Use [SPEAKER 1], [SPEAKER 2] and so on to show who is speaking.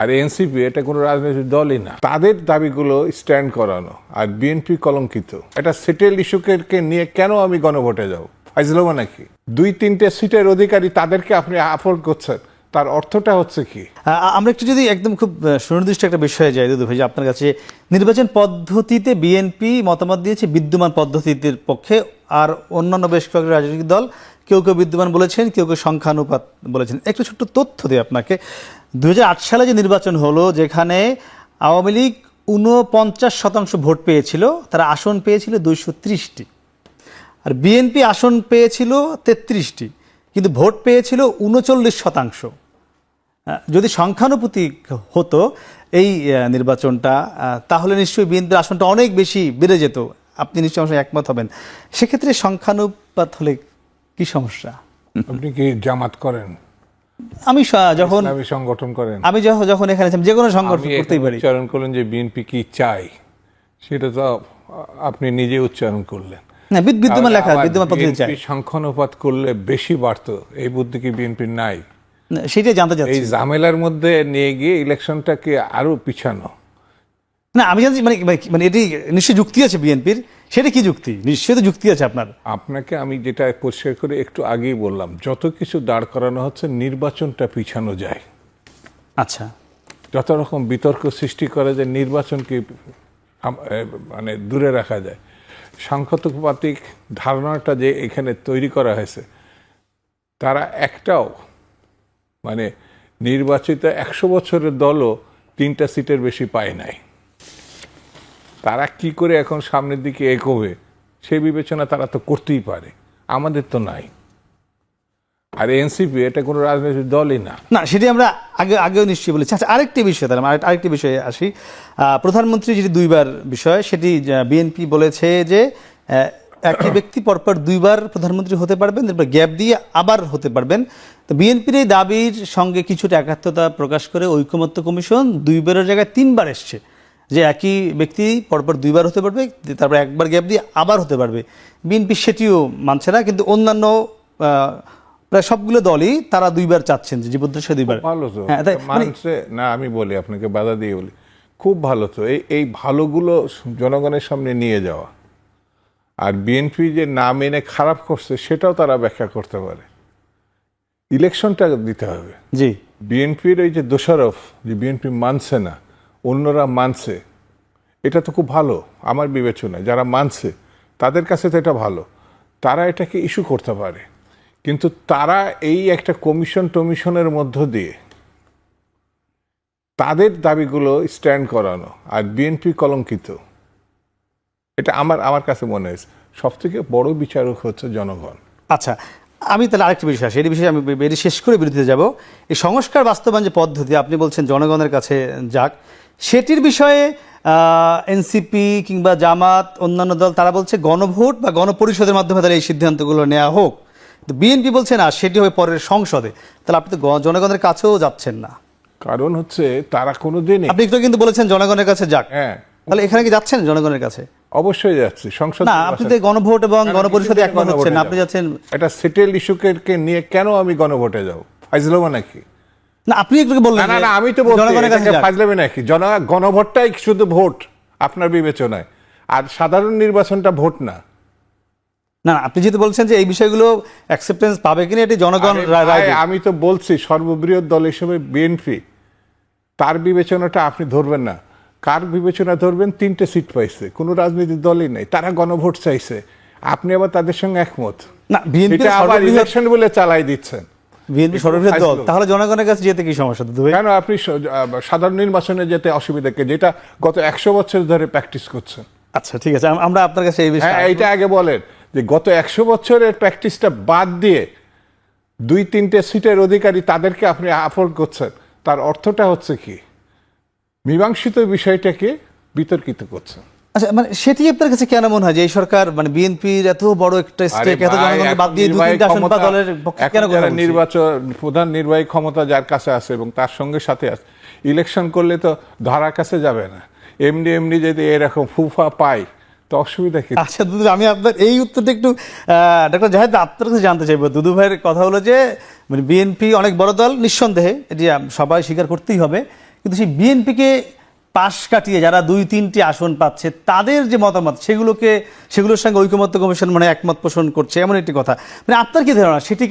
[SPEAKER 1] আর NCP এটা কোনো রাজনৈতিক দলই না। তাদের দাবিগুলো স্ট্যান্ড করানো আর বিএনপি কলঙ্কিত। এটা সেটেল ইস্যুকে নিয়ে কেন আমি গণভোটে যাব? ফাইজলামা নাকি? দুই তিনটে সিটের অধিকারী তাদেরকে আপনি আফোর্ড করছেন, তার অর্থটা হচ্ছে কি?
[SPEAKER 2] আমরা একটু যদি একদম খুব সুনির্দিষ্ট একটা বিষয়ে যাই, দুদু ভাই আপনার কাছে নির্বাচন পদ্ধতিতে বিএনপি মতামত দিয়েছে, বিদ্যমান পদ্ধতির পক্ষে, আর অন্যান্য বেশ কয়েকটি রাজনৈতিক দল কেউ কেউ বিদ্যমান বলেছেন, কেউ কেউ সংখ্যানুপাত বলেছেন। একটু ছোট্ট তথ্য দিই আপনাকে। দু হাজার আট সালে যে নির্বাচন হলো, যেখানে আওয়ামী লীগ ঊনপঞ্চাশ শতাংশ ভোট পেয়েছিল, তারা আসন পেয়েছিল দুইশো ত্রিশটি। আর বিএনপি আসন পেয়েছিল তেত্রিশটি, কিন্তু ভোট পেয়েছিল উনচল্লিশ শতাংশ। যদি সংখ্যানুপাতি হতো এই নির্বাচনটা তাহলে নিশ্চয়ই বিএনপির আসনটা অনেক বেশি বেড়ে যেত। আপনি নিশ্চয়ই একমত হবেন। সেক্ষেত্রে সংখ্যানুপাত হলে কি সমস্যা?
[SPEAKER 1] আপনি কি জামাত করেন?
[SPEAKER 2] আমি যখন
[SPEAKER 1] ইসলামী সংগঠন করেন?
[SPEAKER 2] আমি যখন যখন এখানে যে কোনো সংগঠন করতেই পারি।
[SPEAKER 1] উচ্চারণ করলেন যে বিএনপি কি চাই সেটা তো আপনি নিজে উচ্চারণ করলেন।
[SPEAKER 2] না বিদ- বিদ্যমান লেখা বিদ্যমান পদ্ধতি চাই
[SPEAKER 1] সংখ্যানুপাত করলে বেশি বাড়তো এই বুদ্ধি কি বিএনপির নাই?
[SPEAKER 2] সেটাই জানতে
[SPEAKER 1] এই ঝামেলার মধ্যে নিয়ে গিয়ে ইলেকশনটাকে আরও পিছানো।
[SPEAKER 2] না আমি জানছি মানে মানে- মানে এটি নিশ্চয়ই যুক্তি আছে বিএনপির। সেটা কি যুক্তি? নিশ্চয়ই তো যুক্তি আছে আপনার।
[SPEAKER 1] আপনাকে আমি যেটা পরিষ্কার করে একটু আগেই বললাম যত কিছু দাঁড় করানো হচ্ছে নির্বাচনটা পিছানো যায়।
[SPEAKER 2] আচ্ছা।
[SPEAKER 1] যত রকম বিতর্ক সৃষ্টি করে যে নির্বাচনকে মানে দূরে রাখা যায়। সাংখ্যতিক ধারণাটা যে এখানে তৈরি করা হয়েছে তারা একটাও মানে নির্বাচিত একশো বছরের দলও তিনটা সিটের বেশি পায় নাই। তারা কি করে এখন সামনের দিকে এগোবে? সে বিবেচনা তারা তো করতেই পারে। আমাদের তো নাই। আর এনসিপি এটা কোনো রাজনৈতিক দলই না।
[SPEAKER 2] না সেটি আমরা আগে আগেও নিশ্চয়ই বলেছি। আচ্ছা আরেকটি বিষয় তাহলে আরেকটি বিষয়ে আসি। প্রধানমন্ত্রী যেটি দুইবার বিষয় সেটি বিএনপি বলেছে যে একই ব্যক্তি পরপর দুইবার প্রধানমন্ত্রী হতে পারবেন তারপর গ্যাপ দিয়ে আবার হতে পারবেন। তো বিএনপির এই দাবির সঙ্গে কিছুটা একাত্মতা প্রকাশ করে ঐকমত্য কমিশন দুইবারের জায়গায় তিনবার এসছে। যে একই ব্যক্তি পরপর দুইবার হতে পারবে তারপর একবার গ্যাপ দিয়ে আবার হতে পারবে। বিএনপি সেটিও মানছে না কিন্তু অন্যান্য প্রায় সবগুলো দলই তারা দুইবার চাচ্ছেন যে জীবদ্দশা দুইবার।
[SPEAKER 1] ভালো তো।
[SPEAKER 2] হ্যাঁ, মানে-
[SPEAKER 1] মানছে না আমি বলি আপনাকে বাধা দিয়ে বলি। খুব ভালো তো এই এই ভালোগুলো জনগণের সামনে নিয়ে যাওয়া। আর বিএনপি যে না মেনে খারাপ করছে সেটাও তারা ব্যাখ্যা করতে পারে। ইলেকশনটা দিতে হবে।
[SPEAKER 2] জি।
[SPEAKER 1] বিএনপির ওই যে দোষারোপ যে বিএনপি মানছে না অন্যরা মানছে। এটা তো খুব ভালো, আমার বিবেচনায়। যারা মানছে, তাদের কাছে তো এটা ভালো। তারা এটাকে ইস্যু করতে পারে। কিন্তু তারা এই একটা কমিশন টমিশনের মধ্য দিয়ে তাদের দাবিগুলো স্ট্যান্ড করানো আর বিএনপি কলঙ্কিত, এটা আমার আমার কাছে মনে হয়েছে। সব থেকে বড় বিচারক হচ্ছে জনগণ।
[SPEAKER 2] আচ্ছা আমি তাহলে আরেকটি বিষয় আসি। এই বিষয়ে আমি এটি শেষ করে বিরতিতে যাব। এই সংস্কার বাস্তবায়ন যে পদ্ধতি, আপনি বলছেন জনগণের কাছে যাক সেটির বিষয়ে এনসিপি কিংবা জামাত অন্যান্য দল তারা বলছে গণভোট বা গণপরিষদের মাধ্যমে তারা এই সিদ্ধান্তগুলো নেওয়া হোক। বিএনপি বলছে না সেটি হবে পরের সংসদে। তাহলে আপনি তো জনগণের কাছেও যাচ্ছেন না।
[SPEAKER 1] কারণ হচ্ছে তারা কোনোদিনই
[SPEAKER 2] আপনি একটু কিন্তু বলেছেন জনগণের কাছে যাক।
[SPEAKER 1] হ্যাঁ।
[SPEAKER 2] তাহলে এখানে কি যাচ্ছেন জনগণের কাছে?
[SPEAKER 1] অবশ্যই যাচ্ছে। সংসদ
[SPEAKER 2] না আপনি তো গণভোট এবং গণপরিষদে একমত হচ্ছেন আপনি যাচ্ছেন
[SPEAKER 1] এটা সেটেল ইস্যুকে নিয়ে কেন আমি গণভোটে যাব? ফাইজলামা নাকি?
[SPEAKER 2] না আপনি একটু বললেন
[SPEAKER 1] না না আমি তো বলছি নাকি জন গণভোটটাই শুধু ভোট আপনার বিবেচনায়। আর সাধারণ নির্বাচনটা ভোট না।
[SPEAKER 2] না আপনি যেহেতু বলছেন যে এই বিষয়গুলো অ্যাকসেপ্টেন্স পাবে কিনা এটি জনগণ
[SPEAKER 1] আমি তো বলছি সর্ববৃহৎ দল হিসেবে বিএনপি তার বিবেচনাটা আপনি ধরবেন না। কার বিবেচনা ধরবেন? তিনটে সিট পাইছে কোনো রাজনৈতিক দলই নেই তারা গণভোট চাইছে। আপনি আবার তাদের সঙ্গে একমত।
[SPEAKER 2] না বিএনপি
[SPEAKER 1] আবার ইলেকশন বলে চালাই দিচ্ছেন।
[SPEAKER 2] বিএনপি সর্ববৃহৎ দল তাহলে জনগণের কাছে যেতে কি সমস্যা?
[SPEAKER 1] কেন আপনি সাধারণ নির্বাচনে যেতে অসুবিধা কি? যেটা গত একশো বছর ধরে প্র্যাকটিস করছেন।
[SPEAKER 2] আচ্ছা ঠিক আছে। আমরা আপনার কাছে এই বিষয়ে
[SPEAKER 1] হ্যাঁ এইটা আগে বলেন যে গত একশো বছরের প্র্যাকটিসটা বাদ দিয়ে দুই তিনটে সিটের অধিকারী তাদেরকে আপনি আফোর্ড করছেন তার অর্থটা হচ্ছে কি? মীমাংসিত বিষয়টাকে বিতর্কিত করছেন।
[SPEAKER 2] আচ্ছা মানে সেটি আপনার কাছে কেন মনে হয় যে এই সরকার মানে বিএনপির এত বড় একটা স্টেক এত
[SPEAKER 1] ভাই,
[SPEAKER 2] জনগণকে বাদ দিয়ে দুই তিনটা আসন বা দলের পক্ষে কেন বলছি?
[SPEAKER 1] নির্বাচন প্রধান নির্বাহী ক্ষমতা যার কাছে আছে এবং তার সঙ্গে সাথে আছে ইলেকশন করলে তো ধারার কাছে যাবে না। এমনি এমনি যদি এরকম ফুফা পাই তো অসুবিধা কি?
[SPEAKER 2] আচ্ছা দুদু আমি আপনার এই উত্তরটা একটু ডক্টর জাহেদ আপনার কাছে জানতে চাইব। দুদু ভাইয়ের কথা হলো যে মানে বিএনপি অনেক বড় দল নিঃসন্দেহে এটি সবাই স্বীকার করতেই হবে। কিন্তু সেই বিএনপিকে পাশ কাটিয়ে যারা দুই, তিনটি আসন পাচ্ছে, তাদের যে মতামত, সেগুলোকে, সেগুলোর সঙ্গে ঐক্যমত্য কমিশন মানে একমত পোষণ করছে, এমন একটি কথা। মানে আপনার কি ধারণা? সেটি